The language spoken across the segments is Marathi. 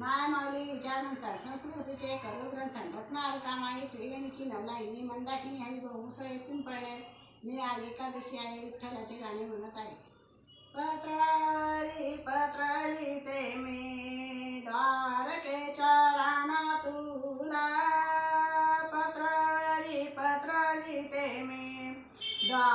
माय माऊली विचार म्हणतात संस्कृतीचे करू ग्रंथन रत्नारतामाई त्रिवेणीची नवलाईनी मंदाकिनी हरिभाऊ मुसळे पिंपळणे मी आज एकादशी आहे विठ्ठलाचे गाणे म्हणत आहे. पत्राली पत्राली ते मी द्वारकेच्या रानातून पत्रली पत्राली ते मी द्वार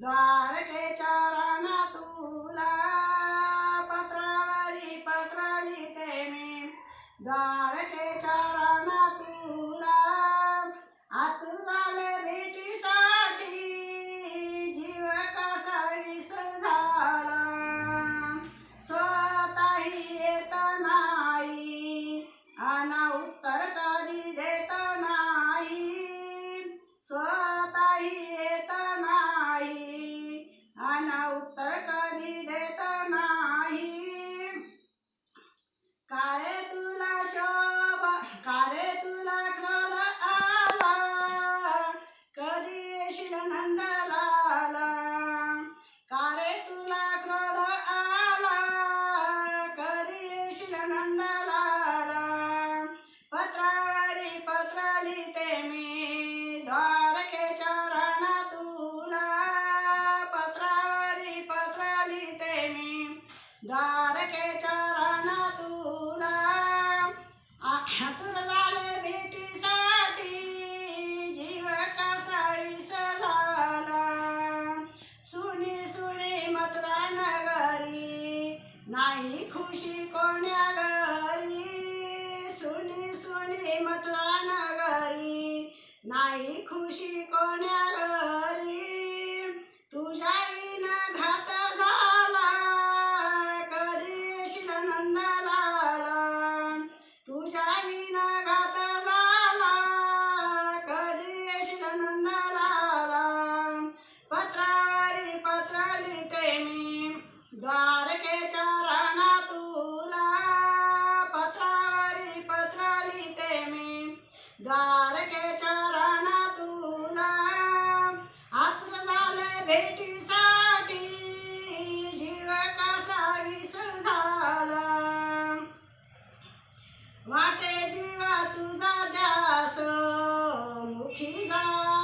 da नाही खुशी कोण्या घरी? सुनी सुनी मथुरा नगरी. नाही खुशी कोण्या भेटीसाठी जीव कसा झाला वाटे जीवा तुझा जास मुखी जा.